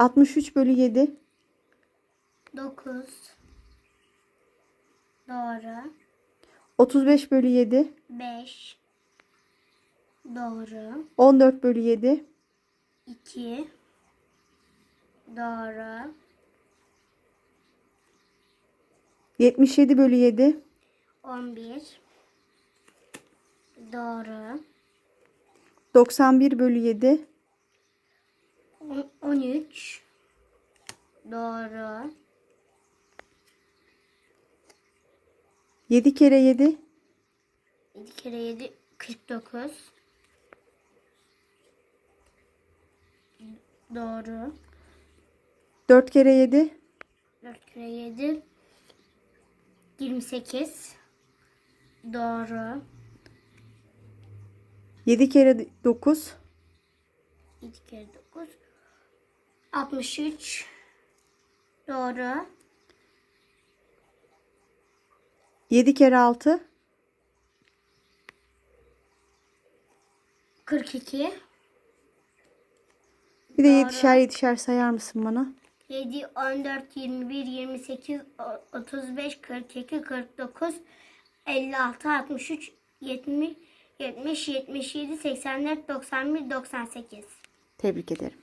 63 bölü 7. 9 Doğru. 35 bölü 7. 5 Doğru. 14 bölü 7. 2 Doğru. 77 bölü 7. 11 Doğru. 91 bölü 7. On- 13 Doğru. 7 kere 7. 7 kere 7 49 Doğru. 4 kere 7. 4 kere 7 28 Doğru. 7 kere 9. 7 kere 9 63 Doğru. 7 kere 6. 42 Bir de Doğru. 7'şer 7'şer sayar mısın bana? 7 14 21 28 o- 35 42 49 56 63 70 70 77 84 91 98 Tebrik ederim.